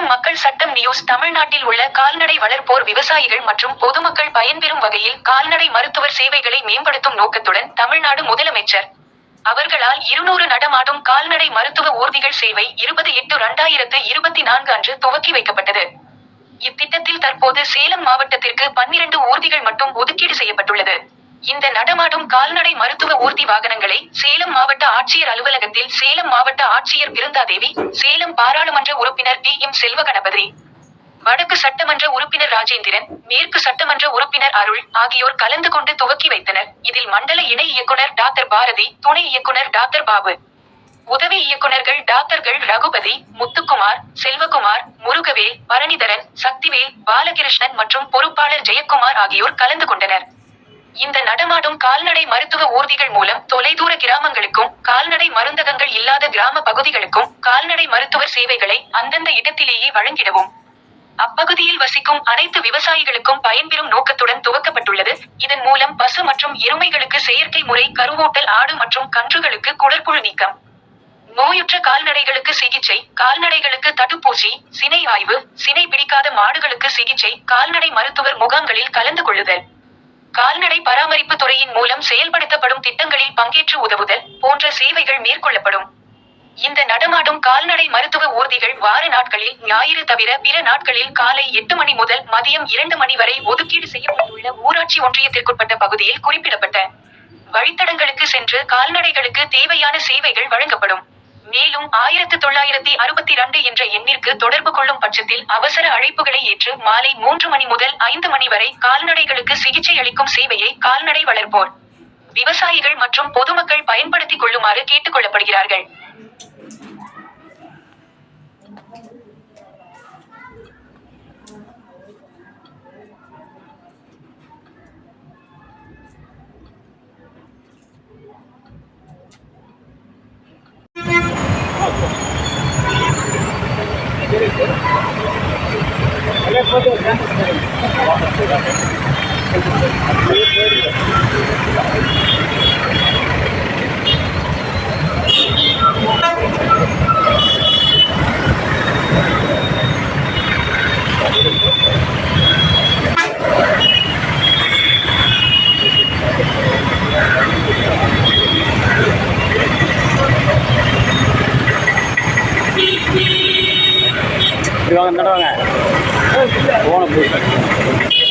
மக்கள் நியூஸ் தமிழ்நாட்டில் உள்ள கால்நடை வளர்ப்போர் விவசாயிகள் மற்றும் பொதுமக்கள் பயன்பெறும் வகையில் கால்நடை மருத்துவர் சேவைகளை மேம்படுத்தும் நோக்கத்துடன் தமிழ்நாடு முதலமைச்சர் அவர்களால் இருநூறு நடமாடும் கால்நடை மருத்துவ ஊர்திகள் சேவை இருபது எட்டு இரண்டாயிரத்து இருபத்தி நான்கு அன்று துவக்கி வைக்கப்பட்டது. இத்திட்டத்தில் தற்போது சேலம் மாவட்டத்திற்கு பன்னிரண்டு ஊர்திகள் மட்டும் ஒதுக்கீடு செய்யப்பட்டுள்ளது. இந்த நடமாடும் கால்நடை மருத்துவ ஊர்தி வாகனங்களை சேலம் மாவட்ட ஆட்சியர் அலுவலகத்தில் சேலம் மாவட்ட ஆட்சியர் பிருந்தாதேவி சேலம் பாராளுமன்ற உறுப்பினர் பி எம் செல்வகணபதி வடக்கு சட்டமன்ற உறுப்பினர் ராஜேந்திரன் மேற்கு சட்டமன்ற உறுப்பினர் அருள் ஆகியோர் கலந்து கொண்டு துவக்கி வைத்தனர். இதில் மண்டல இணை இயக்குனர் டாக்டர் பாரதி துணை இயக்குனர் டாக்டர் பாபு உதவி இயக்குனர்கள் டாக்டர்கள் ரகுபதி முத்துக்குமார் செல்வகுமார் முருகவேல் பரணிதரன் சக்திவேல் பாலகிருஷ்ணன் மற்றும் பொறுப்பாளர் ஜெயக்குமார் ஆகியோர் கலந்து கொண்டனர். இந்த நடமாடும் கால்நடை மருத்துவ ஊர்திகள் மூலம் தொலைதூர கிராமங்களுக்கும் கால்நடை மருந்தகங்கள் இல்லாத கிராம பகுதிகளுக்கும் கால்நடை மருத்துவர் சேவைகளை அந்தந்த இடத்திலேயே வழங்கிடவும். அப்பகுதியில் வசிக்கும் அனைத்து விவசாயிகளுக்கும் பயன்பெறும் நோக்கத்துடன் துவக்கப்பட்டுள்ளது. இதன் மூலம் பசு மற்றும் எருமைகளுக்கு செயற்கை முறை கருவூட்டல் ஆடு மற்றும் கன்றுகளுக்கு குடற்புழு நீக்கம். நோயுற்ற கால்நடைகளுக்கு சிகிச்சை கால்நடைகளுக்கு தடுப்பூசி சினை ஆய்வு சினை பிடிக்காத மாடுகளுக்கு சிகிச்சை கால்நடை மருத்துவர் முகாம்களில் கலந்து கொள்ளுதல். கால்நடை பராமரிப்பு துறையின் மூலம் செயல்படுத்தப்படும் திட்டங்களில் பங்கேற்று உதவுதல் போன்ற சேவைகள் மேற்கொள்ளப்படும். இந்த நடமாடும் கால்நடை மருத்துவ ஊர்திகள் வார நாட்களில் ஞாயிறு தவிர பிற நாட்களில் காலை எட்டு மணி முதல் மதியம் இரண்டு மணி வரை ஒதுக்கீடு செய்யப்பட்டுள்ள ஊராட்சி ஒன்றியத்திற்குட்பட்ட பகுதியில் குறிப்பிடப்பட்ட வழித்தடங்களுக்கு சென்று கால்நடைகளுக்கு தேவையான சேவைகள் வழங்கப்படும். மேலும் ஆயிரத்து தொள்ளாயிரத்தி அறுபத்தி இரண்டு என்ற எண்ணிற்கு தொடர்பு கொள்ளும் பட்சத்தில் அவசர அழைப்புகளை ஏற்று மாலை மூன்று மணி முதல் ஐந்து மணி வரை கால்நடைகளுக்கு சிகிச்சை அளிக்கும் சேவையை கால்நடை வளர்ப்போர். விவசாயிகள் மற்றும் பொதுமக்கள் பயன்படுத்திக் கொள்ளுமாறு கேட்டுக் கொள்ளப்படுகிறார்கள். Gracias. வாங்க நடவாங்க போன புதுசு.